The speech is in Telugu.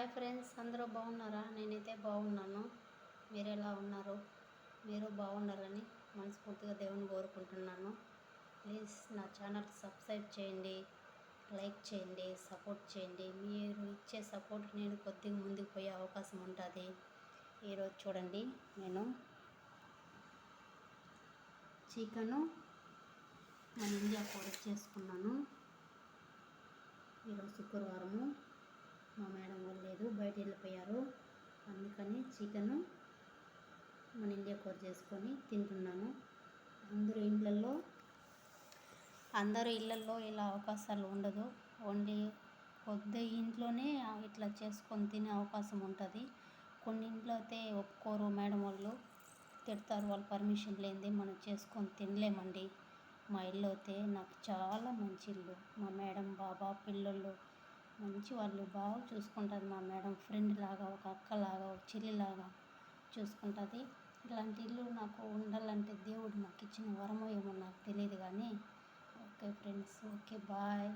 హాయ్ ఫ్రెండ్స్ అందరూ బాగున్నారా? నేనైతే బాగున్నాను. మీరు ఎలా ఉన్నారు? మీరు బాగున్నారని మనస్ఫూర్తిగా దేవుని కోరుకుంటున్నాను. ప్లీజ్ నా ఛానల్ సబ్స్క్రైబ్ చేయండి లైక్ చేయండి సపోర్ట్ చేయండి. మీరు ఇచ్చే సపోర్ట్ నేను కొద్దిగా ముందుకు పోయే అవకాశం ఉంటుంది. ఈరోజు చూడండి నేను చికెను మన ఇండియా కూడా చేసుకున్నాను. ఈరోజు శుక్రవారము. బయట వెళ్ళిపోయారు అందుకని చికెను మన ఇండియా కూర చేసుకొని తింటున్నాను అందరూ ఇళ్ళల్లో అందరూ ఇళ్ళల్లో ఇలా అవకాశాలు ఉండదు. ఓన్లీ కొద్ది ఇంట్లోనే ఇట్లా చేసుకొని తినే అవకాశం ఉంటుంది. కొన్ని ఇంట్లో అయితే ఒప్పుకోరు మేడం వాళ్ళు. తిడతారు వాళ్ళు పర్మిషన్ లేనిది మనం చేసుకొని తినలేమండి. మా ఇల్లు అయితే నాకు చాలా మంచి ఇల్లు. మా మేడం బాబా పిల్లలు మంచి వాళ్ళు బాగా చూసుకుంటుంది మా మేడం. ఫ్రెండ్ లాగా ఒక అక్కలాగా ఒక చెల్లిలాగా చూసుకుంటుంది. ఇలాంటి ఇల్లు నాకు ఉండాలంటే దేవుడు నాకు ఇచ్చిన వరమో ఏమో నాకు తెలియదు కానీ ఓకే ఫ్రెండ్స్ ఓకే బాయ్.